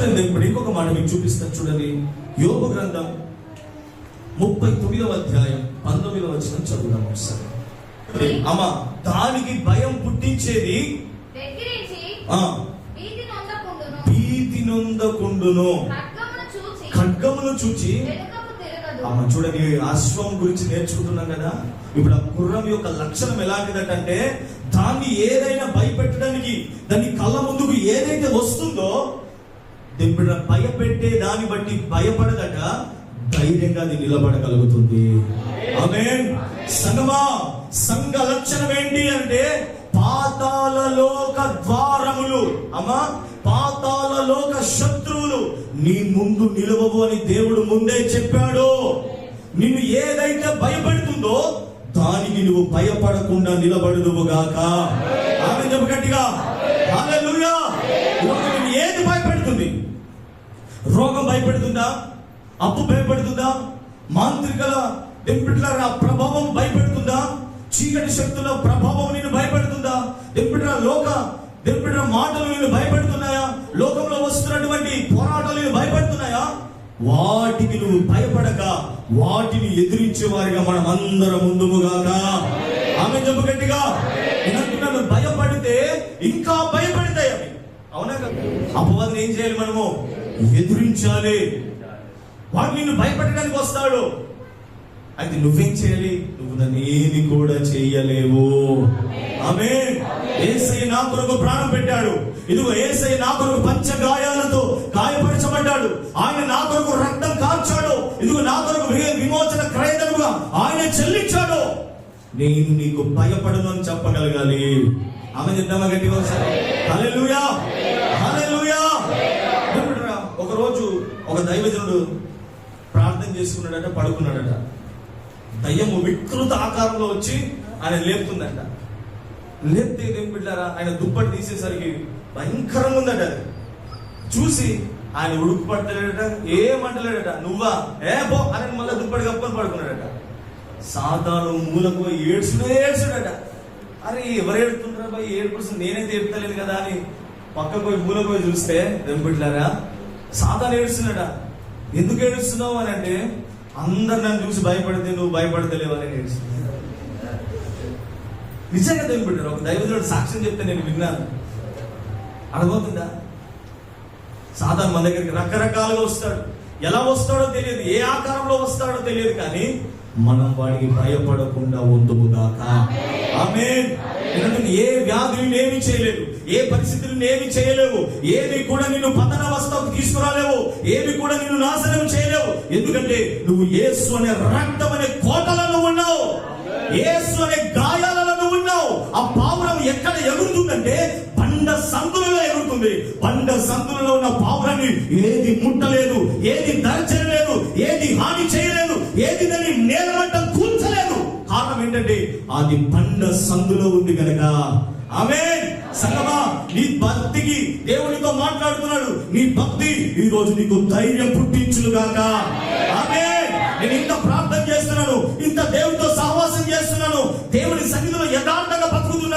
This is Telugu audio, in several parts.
ఇప్పుడు ఇంకొక మాట మీకు చూపిస్తాను చూడండి. యోగ గ్రంథం ముప్పై తొమ్మిదవ అధ్యాయం పంతొమ్మిదవ వచనం చదువుదాం ఒకసారి. అమ్మ దానికి భయం పుట్టించేది? భీతి నొందకుండును. ఖడ్గమును చూచి అమ్మ చూడండి అశ్వం గురించి నేర్చుకుంటున్నాం కదా. ఇప్పుడు ఆ గుర్రం యొక్క లక్షణం ఎలాంటిదంటే దాన్ని ఏదైనా భయపెట్టడానికి దాని కళ్ళ ముందుకు ఏదైతే వస్తుందో ఇప్పుడు భయపెట్టే దాన్ని బట్టి భయపడదట ధైర్యంగా అది నిలబడగలుగుతుంది. ఆమె సంగమా సంఘ లక్షణం ఏంటి అంటే పాతాల లోక ద్వారములు. అమ్మా పాతాల లోక శత్రువులు. నీ ముందు నిలవవు అని దేవుడు ముందే చెప్పాడు. నిన్ను ఏదైతే భయపడుతుందో దానికి నువ్వు భయపడకుండా నిలబడుదువుగాక ఆమె చెప్పు గట్టిగా రోగం భయపెడుతుందా? అప్పు భయపెడుతుందా? మాంత్రికల దెంపిట్ల ప్రభావం భయపెడుతుందా? చీకటి శక్తుల ప్రభావం నేను భయపెడుతుందా? దెంపిట్ల లోక దెంపిట్ల మాటలు నేను భయపెడుతున్నాయా? లోకంలో వస్తున్నటువంటి పోరాటాలు నేను భయపెడుతున్నాయా? వాటికి నువ్వు భయపడక వాటిని ఎదిరించే వారిగా మనం అందరం ముందుగాక ఆమె చెప్పు గట్టిగా నేనంటున్నాను భయపడితే ఇంకా భయపడతాయి అవి అవునా కదా? అపవాదిని ఏం చేయాలి మనము? ఎదురించాలి. వాడు నిన్ను భయపెట్టడానికి వస్తాడు. అయితే నువ్వేం చేయాలి? నువ్వు నన్ను కూడా చేయలేవు. ఆమె ఏసై నా కొరకు ప్రాణం పెట్టాడు. ఇదిగో ఏసై నా కొరకు పంచ గాయాలతో గాయపరచబడ్డాడు. ఆయన నా కొరకు రక్తం కాల్చాడు. ఇదిగో నా కొరకు విమోచన క్రయదముగా ఆయన చెల్లించాడు. నేను నీకు భయపడను అని చెప్పగలగాలి. ఆమె చెప్తామా గట్టిగా ఒకసారి? ఒకరోజు ఒక రోజు ఒక దైవజనుడు ప్రార్థన చేసుకున్నాడట పడుకున్నాడట. దయ్యము వికృత ఆకారంలో వచ్చి ఆయన లేపుతుందంట. లేపితే ఏం బిడ్డారా ఆయన దుప్పటి తీసేసరికి భయంకరంగా ఉందట అది. చూసి ఆయన ఉడుకు పట్టలేడట ఏమంటలేడట నువ్వా ఏ పో అని మళ్ళీ దుప్పటి కప్పుకొని పడుకున్నాడట. సాధారణ మూలకు పోయి ఏడ్చుడే ఏడ్చుడట. అరే ఎవరు ఏడుతుంటారా పోయి ఏడుపుడుస్తుంది నేనైతే ఏడుతలేదు కదా అని పక్కకు పోయి మూలకు పోయి చూస్తే దెంపిట్లారా సాతాను ఏడుస్తున్నాడ? ఎందుకు ఏడుస్తున్నావు అని అంటే అందరు నన్ను చూసి భయపడితే నువ్వు భయపడతలేవని ఏడుస్తున్నావు ఏడుస్తున్నాడు. నిజంగా దెంపిట్టారు ఒక దైవజనుడు సాక్ష్యం చెప్తే నేను విన్నాను. అర్థమవుతుందా? సాధారణ మన దగ్గరికి రకరకాలుగా వస్తాడు. ఎలా వస్తాడో తెలియదు. ఏ ఆకారంలో వస్తాడో తెలియదు కానీ మనం వాడికి భయపడకుండా ఉందుగాక ఆమె ఏ వ్యాధులు ఏమి చేయలేవు ఏ పరిస్థితులను ఏమి చేయలేవు. ఏవి కూడా నిన్ను పతన అవస్థకు తీసుకురాలేవు. ఏవి కూడా నిన్ను నాశనం చేయలేవు. ఎందుకంటే నువ్వు ఏసు అనే రక్తం అనే కోటలలో ఉన్నావు. ఏసు అనే గాయాలలో ఉన్నావు. ఆ పావురం ఎక్కడ ఎగురుతుందంటే సందులలో ఎగురుతుంది. పండ సందులలో ఉన్న పావురాన్ని ఏది ముట్టలేదు ఏది దరచలేదు ఏది హాని చేయలేదు ఏది దాన్ని నేలమట్టం కూర్చలేదు కారణం ఏంటంటే అది పండ సందులో ఉంది కనుక ఆమె సంగమా నీ భక్తికి దేవునితో మాట్లాడుతున్నాడు. నీ భక్తి ఈ రోజు నీకు ధైర్యం పుట్టించును గాక ఆమె నేను ఇంత ప్రార్థన చేస్తున్నాను ఇంత దేవుడితో సహవాసం చేస్తున్నాను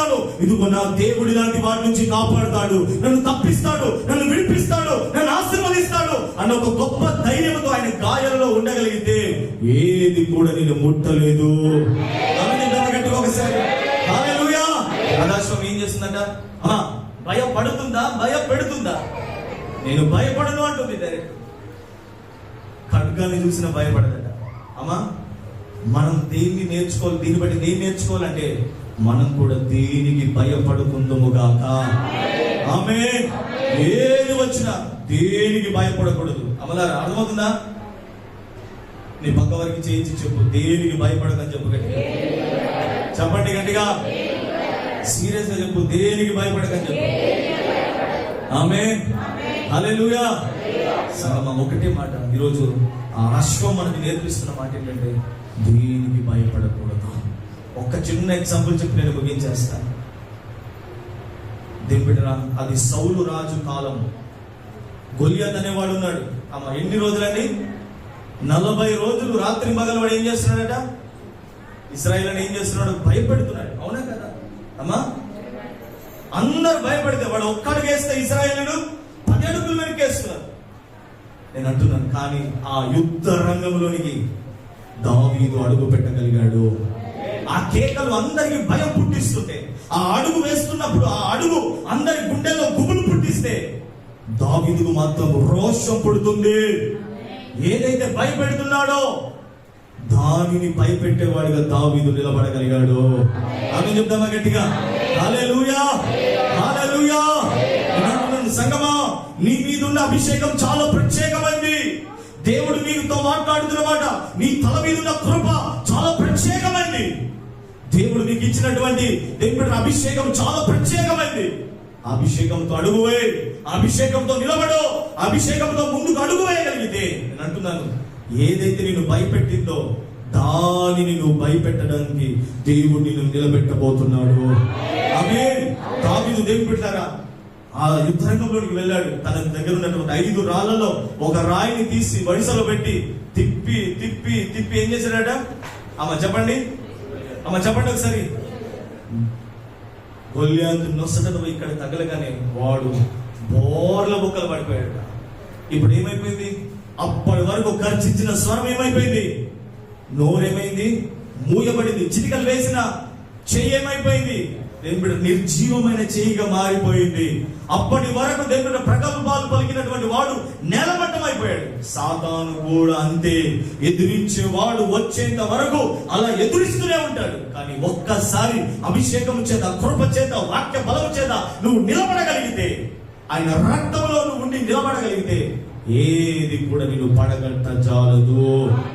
బతుకుతున్నాను ఇదిగో నా దేవుడి లాంటి వాడి నుంచి కాపాడుతాడు. నన్ను తప్పిస్తాడు. నన్ను విడిపిస్తాడు. నన్ను ఆశీర్వదిస్తాడు అన్న ఒక గొప్ప ధైర్యంతో ఆయన గాయాల్లో ఉండగలిగితే ఏది కూడా నేను ముట్టలేదు. ఒకసారి. హల్లెలూయా. ఏం చేస్తుందంట? అమ్మా భయపడుతుందా భయపెడుతుందా నేను భయపడను అంటుంది డైరెక్ట్ ఖడ్గాన్ని చూసిన భయపడదట. అమ్మా మనం దేన్ని నేర్చుకోవాలి? దీన్ని బట్టి దేన్ని నేర్చుకోవాలంటే మనం కూడా దేనికి భయపడుకుందుముగాక. ఆమె ఏది వచ్చినా దేనికి భయపడకూడదు. అమలారా అర్థమవుతుందా? నీ పక్క వారికి చేయించి చెప్పు దేనికి భయపడకని చెప్పు గట్టిగా. చెప్పండి గట్టిగా. సీరియస్గా చెప్పు దేనికి భయపడకని చెప్పు. ఆమె అలెలుయా సగమ ఒకటే మాట ఈరోజు ఆ అశ్వం మనకి నేర్పిస్తున్న మాట ఏంటంటే దేనికి భయపడకూడదు. ఒక్క చిన్న ఎగ్జాంపుల్ చెప్పి నేను ముగించేస్తాను దింపిటరా అది సౌలు రాజు కాలం. గొలియత్ అనేవాడు ఉన్నాడు. అమ్మ ఎన్ని రోజులని నలభై రోజులు రాత్రి మగలు వాడు ఏం చేస్తున్నాడట? ఇస్రాయిల్ ఏం చేస్తున్నాడు? భయపెడుతున్నాడు. అవునా కదా? అమ్మా? అందరు భయపడితే వాడు ఒక్కడికి వేస్తే ఇస్రాయేలుడు పది అడుగులు వెనకేస్తున్నారు నేను అంటున్నాను కానీ ఆ యుద్ధ రంగంలోనికి దావీదు అడుగు పెట్టగలిగాడు. కేకలు అందరికి భయం పుట్టిస్తుంటే ఆ అడుగు వేస్తున్నప్పుడు ఆ అడుగు అందరి గుండెల్లో గుబులు పుట్టిస్తే దావిదుకు మాత్రం రోషం పుడుతుంది. ఏదైతే భయపెడుతున్నాడో దానిని భయపెట్టేవాడిగా దావీదు నిలబడగలిగాడు. ఆమె చెప్దామా గట్టిగా? సంగమా నీ మీద ఉన్న అభిషేకం చాలా ప్రత్యేకమైంది. దేవుడు నీతో మాట్లాడుతున్నమాట నీ తల మీద ఉన్న కృప చాలా ప్రత్యేకమైంది. దేవుడు నీకు ఇచ్చినటువంటి దేవుడి అభిషేకం చాలా ప్రత్యేకమైంది. అభిషేకంతో అడుగు అభిషేకంతో నిలబడు. అభిషేకంతో ముందుకు అడుగు వేయగలిగితే నేను అంటున్నాను ఏదైతే నేను భయపెట్టిందో దానిని నువ్వు భయపెట్టడానికి దేవుడు నిన్ను నిలబెట్టబోతున్నాడు. ఆమె దావీదు దేవుడు పెట్టారా ఆ యుద్ధరంగంలోనికి వెళ్ళాడు. తన దగ్గర ఉన్నటువంటి ఐదు రాళ్ళలో ఒక రాయిని తీసి వడిసలో పెట్టి తిప్పి తిప్పి తిప్పి ఏం చేశాడట? అమ్మ చెప్పండి. అమ్మ చెప్పండి ఒకసారి. గొల్యాంతు నొసటను ఇక్కడ తగలగానే వాడు బోర్ల బుక్కలు పడిపోయాడు ఇప్పుడు ఏమైపోయింది? అప్పటి వరకు గర్జించిన స్వరం ఏమైపోయింది? నోరేమైంది? మూయబడింది? చిటికలు వేసిన చెయ్యి ఏమైపోయింది దేవుడు నిర్జీవమైన చెయ్యిగా మారిపోయింది. అప్పటి వరకు దేవుడు ప్రగల్భాలు పలికినటువంటి వాడు నేలమట్టం అయిపోయాడు సాతాను కూడా అంతే. ఎదిరించేవాడు వచ్చేంత వరకు అలా ఎదురిస్తూనే ఉంటాడు. కానీ ఒక్కసారి అభిషేకం చేత కృప చేత వాక్య బలం చేత నువ్వు నిలబడగలిగితే ఆయన రక్తంలో నువ్వు ఉండి నిలబడగలిగితే ఏది కూడా నేను పడగట్ట చాలదు